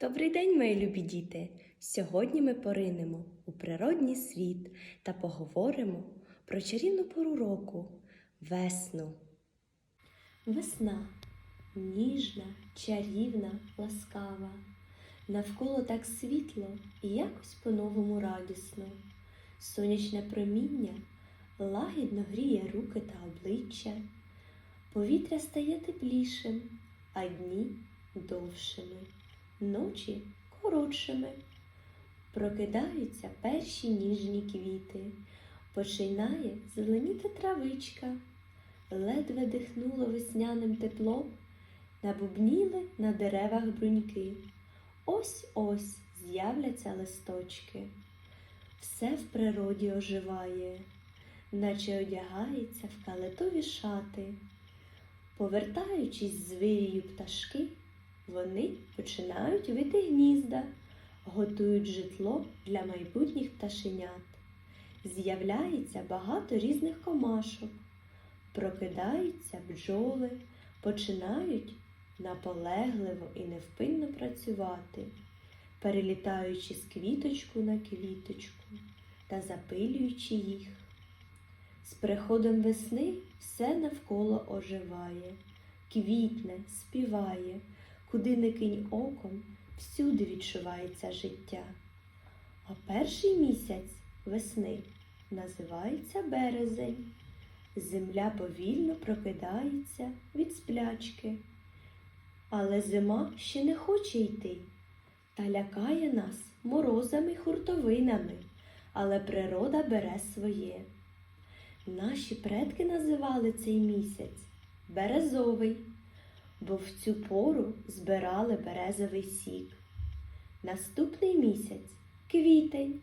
Добрий день, мої любі діти! Сьогодні ми поринемо у природній світ та поговоримо про чарівну пору року весну. Весна ніжна, чарівна, ласкава. Навколо так світло і якось по-новому радісно. Сонячне проміння лагідно гріє руки та обличчя. Повітря стає теплішим, а дні довшими ночі коротшими. Прокидаються перші ніжні квіти, починає зеленіти травичка, ледве дихнуло весняним теплом, набубніли на деревах бруньки. Ось ось з'являться листочки. Все в природі оживає, наче одягається в калетові шати. Повертаючись з вирію пташки, вони починають вити гнізда, готують житло для майбутніх пташенят. З'являється багато різних комашок, прокидаються бджоли, починають наполегливо і невпинно працювати, перелітаючи з квіточку на квіточку та запилюючи їх. З приходом весни все навколо оживає, квітне, співає, куди не кинь оком, всюди відчувається життя. А перший місяць весни називається березень. Земля повільно прокидається від сплячки. Але зима ще не хоче йти та лякає нас морозами хуртовинами, але природа бере своє. Наші предки називали цей місяць березовий, бо в цю пору збирали березовий сік. Наступний місяць квітень.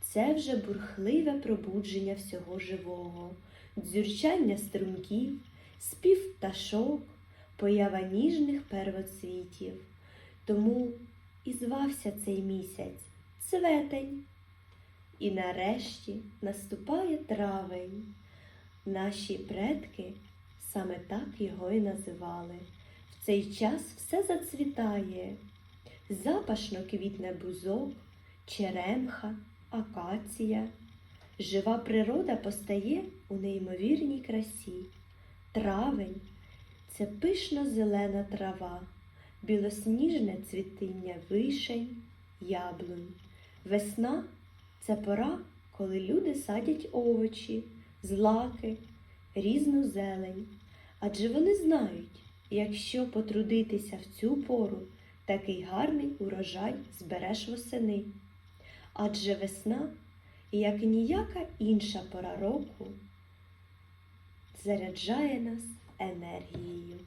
Це вже бурхливе пробудження всього живого, дзюрчання струмків, спів пташок, поява ніжних первоцвітів. Тому і звався цей місяць цветень. І нарешті наступає травень. Наші предки саме так його і називали. Цей час все зацвітає. Запашно квітне бузок, черемха, акація. Жива природа постає у неймовірній красі. Травень це пишно зелена трава, білосніжне цвітіння вишень, яблунь. Весна це пора, коли люди садять овочі, злаки, різну зелень. Адже вони знають, якщо потрудитися в цю пору, такий гарний урожай збереш восени. Адже весна, як ніяка інша пора року, заряджає нас енергією.